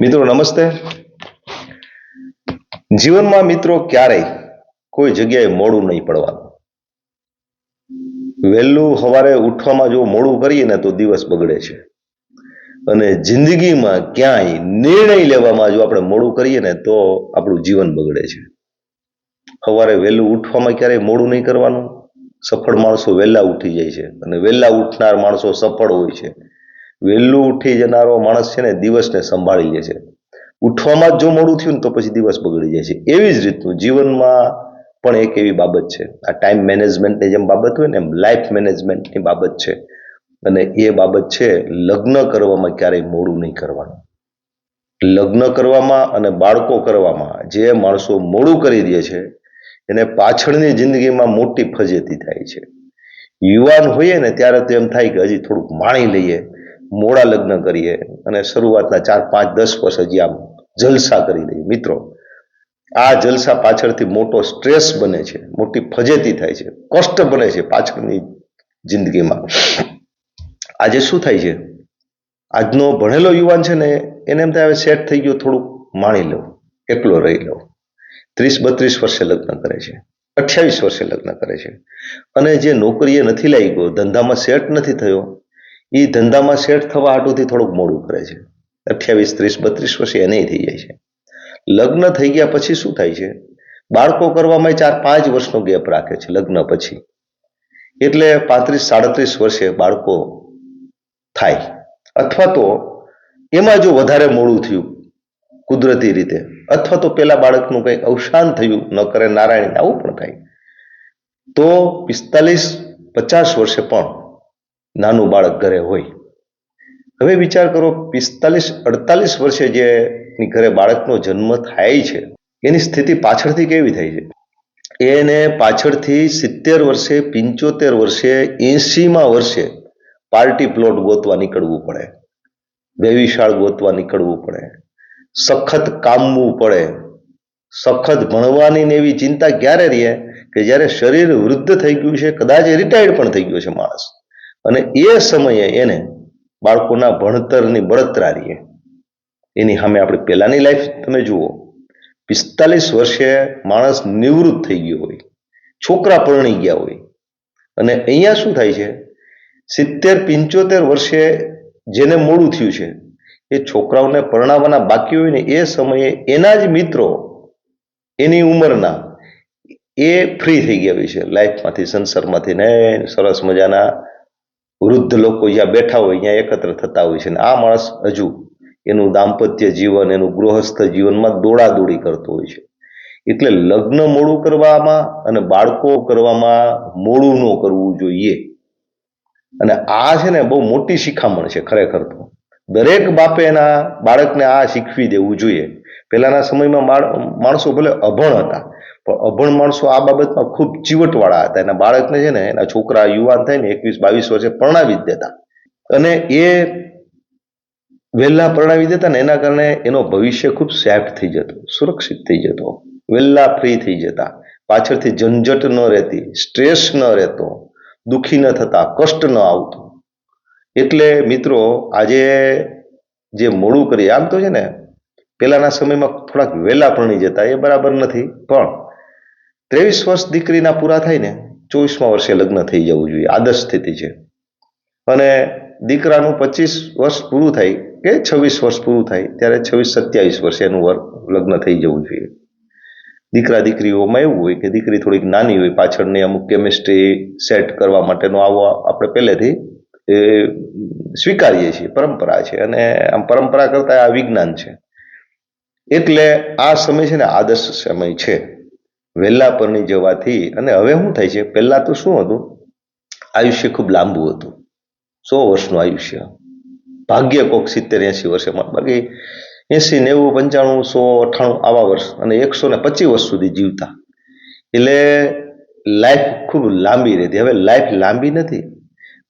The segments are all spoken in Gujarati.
મિત્રો, નમસ્તે. જીવનમાં મિત્રો ક્યારેય કોઈ જગ્યાએ મોડું નહીં પડવાનું. વહેલું સવારે ઉઠવામાં જો મોડું કરીએ ને તો દિવસ બગડે છે. અને જિંદગીમાં ક્યાંય નિર્ણય લેવામાં જો આપણે મોડું કરીએ ને તો આપણું જીવન બગડે છે. સવારે વહેલું ઉઠવામાં ક્યારેય મોડું નહીં કરવાનું. સફળ માણસો વહેલા ઉઠી જાય છે. અને વહેલા ઉઠનાર માણસો સફળ હોય છે. વહેલું ઉઠી જનારો માણસ છે ને દિવસને સંભાળી લે છે. ઉઠવામાં જ જો મોડું થયું ને તો પછી દિવસ બગડી જાય છે. એવી જ રીતનું જીવનમાં પણ એક એવી બાબત છે. આ ટાઈમ મેનેજમેન્ટની જેમ બાબત હોય ને એમ લાઈફ મેનેજમેન્ટની બાબત છે. અને એ બાબત છે લગ્ન કરવામાં ક્યારેય મોડું નહીં કરવાનું. લગ્ન કરવામાં અને બાળકો કરવામાં જે માણસો મોડું કરી દે છે, એને પાછળની જિંદગીમાં મોટી ફજેતી થાય છે. યુવાન હોઈએ ને ત્યારે તો એમ થાય કે હજી થોડુંક માણી લઈએ. મોડા લગ્ન કરીએ અને શરૂઆતના ચાર, પાંચ, દસ વર્ષ હજી આમ જલસા કરી દઈએ મિત્રો, આ જલસા પાછળથી મોટો સ્ટ્રેસ બને છે, મોટી ફજેતી થાય છે, કષ્ટ બને છે પાછળની જિંદગીમાં. આજે શું થાય છે? આજનો ભણેલો યુવાન છે ને, એને એમ થાય સેટ થઈ ગયો, થોડુંક માણી લઉં એકલો રહી લઉં ત્રીસ, બત્રીસ વર્ષે લગ્ન કરે છે, અઠ્યાવીસ વર્ષે લગ્ન કરે છે. અને જે નોકરીએ નથી લાગ્યો, ધંધામાં સેટ નથી થયો એ ધંધામાં સેટ થવા હાટુથી થોડુંક મોડું કરે છે. અઠ્યાવીસ, ત્રીસ, બત્રીસ વર્ષે એને થઈ જાય છે. લગ્ન થઈ ગયા પછી શું થાય છે? બાળકો કરવામાં ચાર, પાંચ વર્ષનો ગેપ રાખે છે લગ્ન પછી. એટલે પાંત્રીસ, સાડત્રીસ વર્ષે બાળકો થાય. અથવા તો એમાં જો વધારે મોડું થયું કુદરતી રીતે, અથવા તો પેલા બાળકનું કંઈ અવસાન થયું, ન કરે નારાયણ આવું પણ થાય, તો પિસ્તાલીસ, પચાસ વર્ષે પણ નાનું બાળક ઘરે હોય. હવે વિચાર કરો, પિસ્તાલીસ, અડતાલીસ વર્ષે જે ઘરે બાળકનો જન્મ થાય છે, એની સ્થિતિ પાછળથી કેવી થાય છે? એને પાછળથી સિત્તેર વર્ષે, પિંચોતેર વર્ષે એસીમાં વર્ષે પાર્ટી પ્લોટ ગોતવા નીકળવું પડે. વેવિશાળ ગોતવા નીકળવું પડે. સખત કામવું પડે. સખત ભણવાની ને એવી ચિંતા ક્યારે રહે કે જ્યારે શરીર વૃદ્ધ થઈ ગયું છે, કદાચ રિટાયર્ડ પણ થઈ ગયો છે માણસ. અને એ સમયે એને બાળકોના ભણતરની બળતરા રહીએ એની સામે આપણી પહેલાંની લાઈફ તમે જુઓ, પિસ્તાલીસ વર્ષે માણસ નિવૃત્ત થઈ ગયો હોય, છોકરા પરણી ગયા હોય. અને અહીંયા શું થાય છે? સિત્તેર, પિંચોતેર વર્ષે જેને મોડું થયું છે, એ છોકરાઓને પરણાવવાના બાકી હોય ને એ સમયે એના જ મિત્રો એની ઉંમરના એ ફ્રી થઈ ગયા હોય છે લાઈફમાંથી સંસારમાંથી ને સરસ મજાના વૃદ્ધ લોકો જ્યાં બેઠા હોય ત્યાં એકત્ર થતા હોય છે. અને આ માણસ હજુ એનું દાંપત્ય જીવન, એનું ગૃહસ્થ જીવનમાં દોડાદોડી કરતો હોય છે. એટલે લગ્ન મોડું કરવામાં અને બાળકો કરવામાં મોડું ન કરવું જોઈએ. અને આ છે ને બહુ મોટી શિખામણ છે ખરેખર તો. દરેક બાપે એના બાળકને આ શીખવી દેવું જોઈએ. પહેલાના સમયમાં માણસો ભલે અભણ હતા પણ અભણ માણસો આ બાબતમાં ખૂબ ચીવટવાળા હતા. એના બાળકને છે ને, એના છોકરા, યુવાન થાય ને એકવીસ, બાવીસ વર્ષે પરણાવી જ દેતા. અને એ વહેલા પરણાવી દેતા ને એના કારણે એનો ભવિષ્ય ખૂબ સેફ થઈ જતો, સુરક્ષિત થઈ જતો. વહેલા ફ્રી થઈ જતા. પાછળથી ઝંઝટ ન રહેતી સ્ટ્રેસ ન રહેતો, દુઃખી ન થતા, કષ્ટ ન આવતું. એટલે મિત્રો, આજે જે મોડું કરી આમ તો છે ને, પહેલાના સમયમાં થોડાક વહેલા પરણી જતા, એ બરાબર નથી. પણ ત્રેવીસ વર્ષ દીકરીના પૂરા થાય ને, ચોવીસમાં વર્ષે લગ્ન થઈ જવું જોઈએ. આદર્શ સ્થિતિ છે. અને દીકરાનું પચીસ વર્ષ પૂરું થાય કે છવ્વીસ વર્ષ પૂરું થાય, ત્યારે છવ્વીસ સત્યાવીસ વર્ષે એનું લગ્ન થઈ જવું જોઈએ. દીકરા દીકરીઓમાં એવું હોય કે દીકરી થોડીક નાની હોય, પાછળની અમુક કેમિસ્ટ્રી સેટ કરવા માટેનો આવો આપણે પહેલેથી એ સ્વીકારીએ છીએ, પરંપરા છે. અને આમ પરંપરા કરતા આ વિજ્ઞાન છે. એટલે આ સમય છે ને આદર્શ સમય છે. વહેલા પરણી જવાથી અને હવે શું થાય છે? પહેલાં તો શું હતું? આયુષ્ય ખૂબ લાંબુ હતું. સો વર્ષનું આયુષ્ય. ભાગ્ય કોક સિત્તેર એંસી વર્ષે. બાકી એંસી નેવું, પંચાણું, સો અઠ્ઠાણું આવા વર્ષ અને એકસો ને પચીસ વર્ષ સુધી જીવતા. એટલે લાઈફ ખૂબ લાંબી રહેતી. હવે લાઈફ લાંબી નથી.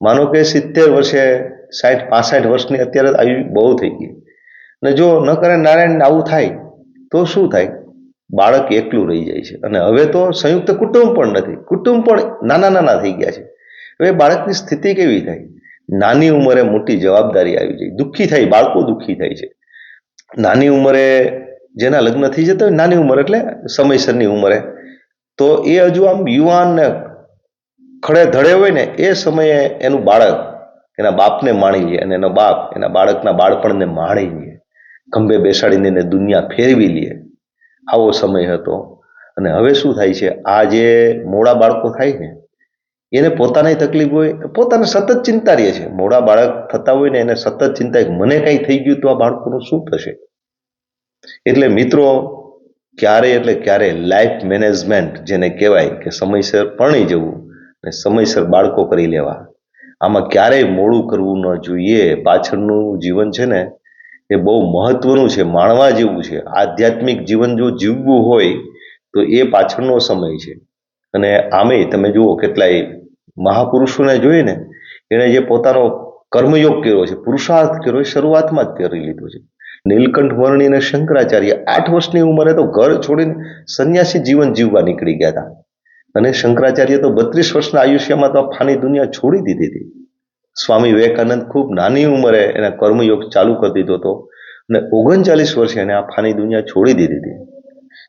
માનો કે સિત્તેર વર્ષે સાઠ પાસઠ વર્ષની અત્યારે આયુ બહુ થઈ ગઈ. અને જો ન કરે નારાયણ આવું થાય, તો શું થાય? બાળક એકલું રહી જાય છે. અને હવે તો સંયુક્ત કુટુંબ પણ નથી. કુટુંબ પણ નાના નાના થઈ ગયા છે. હવે બાળકની સ્થિતિ કેવી થાય? નાની ઉંમરે મોટી જવાબદારી આવી જાય. દુઃખી થાય. બાળકો દુઃખી થાય છે. નાની ઉંમરે જેના લગ્ન થઈ જતા હોય, નાની ઉંમર એટલે સમયસરની ઉંમરે. તો એ હજુ આમ યુવાનને ખડે ધડે હોય ને, એ સમયે એનું બાળક એના બાપને માણી લે અને એનો બાપ એના બાળકના બાળપણને માણી લે. ખંભે બેસાડીને એને દુનિયા ફેરવી લે. આવો સમય હતો. અને હવે શું થાય છે? આ જે મોડા બાળકો થાય ને એને પોતાની તકલીફ હોય પોતાને સતત ચિંતા રહે છે. મોડા બાળક થતા હોય ને એને સતત ચિંતા મને કંઈ થઈ ગયું તો આ બાળકોનું શું થશે? એટલે મિત્રો, ક્યારે એટલે ક્યારે લાઈફ મેનેજમેન્ટ જેને કહેવાય કે સમયસર પરણી જવું અને સમયસર બાળકો કરી લેવા. આમાં ક્યારેય મોડું કરવું ન જોઈએ. પાછળનું જીવન છે ને એ બહુ મહત્વનું છે, માણવા જેવું છે. આધ્યાત્મિક જીવન જો જીવવું હોય, તો એ પાછળનો સમય છે. અને આમેય તમે જુઓ કેટલાય મહાપુરુષોને જોઈને એણે જે પોતાનો કર્મયોગ કર્યો છે, પુરુષાર્થ કર્યો, એ શરૂઆતમાં જ કરી લીધો છે. નીલકંઠ વર્ણી અને શંકરાચાર્ય આઠ વર્ષની ઉંમરે તો ઘર છોડીને સંન્યાસી જીવન જીવવા નીકળી ગયા હતા. અને શંકરાચાર્ય તો બત્રીસ વર્ષના આયુષ્યમાં તો ફાની દુનિયા છોડી દીધી હતી. સ્વામી વિવેકાનંદ ખૂબ નાની ઉંમરે એના કર્મયોગ ચાલુ કરી દીધો હતો અને ઓગણચાલીસ વર્ષે એને આ ફાની દુનિયા છોડી દીધી હતી.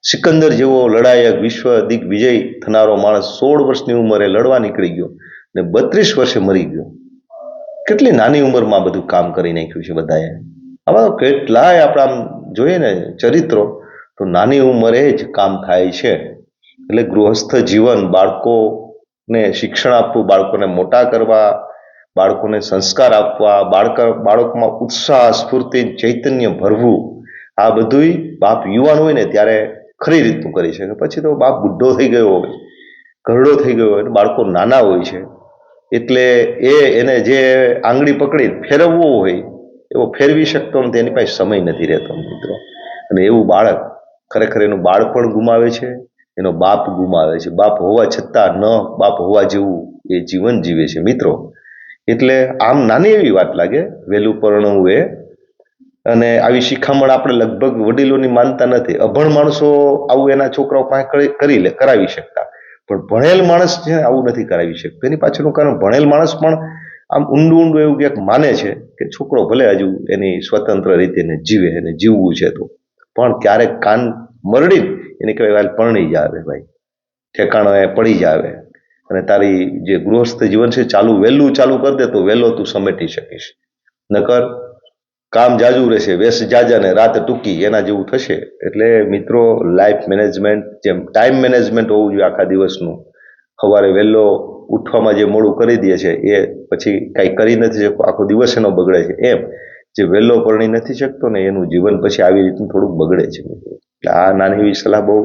સિકંદર જેવો લડાયક વિશ્વ દિગ્વિજય થનારો માણસ સોળ વર્ષની ઉંમરે લડવા નીકળી ગયો અને બત્રીસ વર્ષે મરી ગયો. કેટલી નાની ઉંમરમાં બધું કામ કરી નાખ્યું છે બધાએ. આવા કેટલાય આપણા આમ જોઈએ ને ચરિત્રો, તો નાની ઉંમરે જ કામ થાય છે. એટલે ગૃહસ્થ જીવન બાળકોને શિક્ષણ આપવું, બાળકોને મોટા કરવા બાળકોને સંસ્કાર આપવા, બાળક, બાળકમાં ઉત્સાહ, સ્ફૂર્તિ, ચૈતન્ય ભરવું, આ બધુંય બાપ યુવાન હોય ને ત્યારે ખરી રીતનું કરી શકે. પછી તો બાપ બુઢો થઈ ગયો હોય, ઘરડો થઈ ગયો હોય, બાળકો નાના હોય છે, એટલે એ એને જે આંગળી પકડી ફેરવવો હોય, એવો ફેરવી શકતો નથી, એની પાસે સમય નથી રહેતો મિત્રો. અને એવું બાળક ખરેખર એનું બાળપણ ગુમાવે છે, એનો બાપ ગુમાવે છે. બાપ હોવા છતાં ન બાપ હોવા જેવું એ જીવન જીવે છે. મિત્રો એટલે આમ નાની એવી વાત લાગે વહેલું પરણવું એ અને આવી શિખામણ આપણે લગભગ વડીલોની માનતા નથી. અભણ માણસો આવું એના છોકરાઓ પાસે કરી- લે, કરાવી શકતા. પણ ભણેલ માણસ છે, આવું નથી કરાવી શકતો. એની પાછળનું કારણ ભણેલ માણસ પણ આમ ઊંડું ઊંડું એવું ક્યાંક માને છે કે છોકરો ભલે હજુ એની સ્વતંત્ર રીતે એને જીવે એને જીવવું છે તો. પણ ક્યારેક કાન મરડી એને કહેવાય પરણી જ આવે ભાઈ. ઠેકાણે પડી જાવે અને તારી જે ગૃહસ્થ જીવન છે, ચાલુ, વહેલું ચાલુ કરી દે તો વહેલો તું સમેટી શકીશ. નકર કામ જાજુ રહેશે વેસ જાજા ને રાત ટૂંકી, એના જેવું થશે. એટલે મિત્રો લાઈફ મેનેજમેન્ટ જેમ ટાઈમ મેનેજમેન્ટ હોવું જોઈએ આખા દિવસનું. સવારે વહેલો ઉઠવામાં જે મોડું કરી દે છે, એ પછી કાંઈ કરી નથી શકતો, આખો દિવસ એનો બગડે છે. એમ, જે વહેલો પરણી નથી શકતો ને એનું જીવન પછી આવી રીતનું થોડુંક બગડે છે. મિત્રો એટલે આ નાની એવી સલાહ બહુ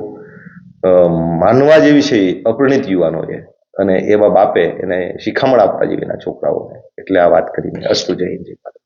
માનવા જેવી છે અપરિણિત યુવાનોએ અને એવા બાપે એને શિખામણ આપવા જેવી એના છોકરાઓને. એટલે આ વાત કરીને અસ્તુ જય હિન્દ જય ભારત.